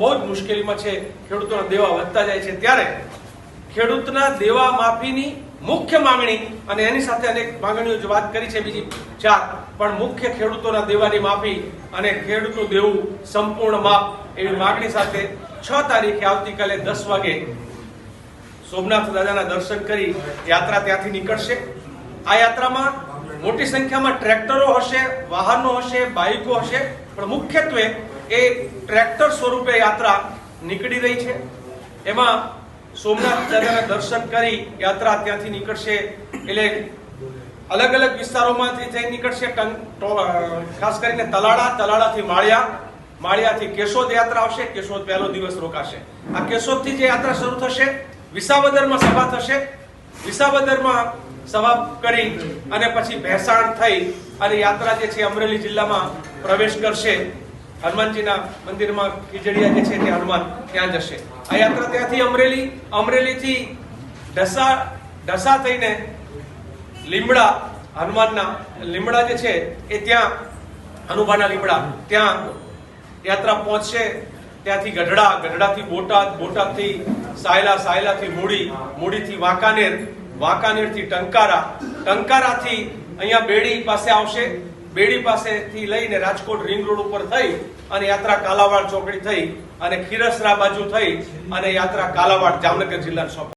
બહુ જ મુશ્કેલીમાં છે. ખેડૂતોના દેવા વધતા જાય છે. ત્યારે ખેડૂતના દેવા માફીની મુખ્ય માંગણી અને એની સાથે અનેક માંગણીઓ જે વાત કરી છે બીજી ચાર. પણ મુખ્ય ખેડૂતોના દેવાની માફી અને ખેડૂતનું દેવું સંપૂર્ણ માફ એવી માંગણી સાથે છ તારીખે આવતીકાલે દસ વાગે સોમનાથ દાદાના દર્શન કરી યાત્રા ત્યાંથી નીકળશે. આ યાત્રામાં મોટી સંખ્યામાં ટ્રેક્ટરો હશે, વાહનો હશે, બાઇકો હશે. પણ મુખ્યત્વે એ ટ્રેક્ટર સ્વરૂપે યાત્રા નીકળી રહી છે. એમાં સોમનાથ દાદાના દર્શન કરી યાત્રા ત્યાંથી નીકળશે. એટલે અલગ અલગ વિસ્તારોમાંથી થઈ નીકળશે ખાસ કરીને તલાડા તલાડાથી માળિયા, માળિયાથી કેશોદ યાત્રા આવશે. કેશોદ પહેલો દિવસ રોકાશે. આ કેશોદથી જે યાત્રા શરૂ થશે, વિસાવદરમાં સભા થશે. વિસાવદરમાં સભા કરી અને પછી ભેસાણ થઈ અને યાત્રા જે છે અમરેલી જિલ્લામાં પ્રવેશ કરશે. હનુમાનજીના મંદિરમાં ખીજડીયા જે છે તે હનુમાન ત્યાં જશે. આ યાત્રા ત્યાંથી અમરેલી, અમરેલીથી ઢસા ઢસા થઈને લીમડા, હનુમાનના લીમડા જે છે એ ત્યાં, હનુમાનના લીમડા, ત્યાં યાત્રા પહોંચશે. ત્યાંથી ગઢડા, ગઢડાથી બોટાદ, બોટાદથી સાયલા, સાયલાથી મૂડી, મૂડીથી વાંકાનેર, વાંકાનેરથી ટંકારા, ટંકારાથી અહીંયા બેડી પાસે આવશે. બેડી પાસેથી લઈને રાજકોટ રિંગ રોડ ઉપર થઈ અને યાત્રા કાલાવાડ ચોકડી થઈ અને ખીરસરા બાજુ થઈ અને યાત્રા કાલાવાડ જામનગર જિલ્લાને સોંપે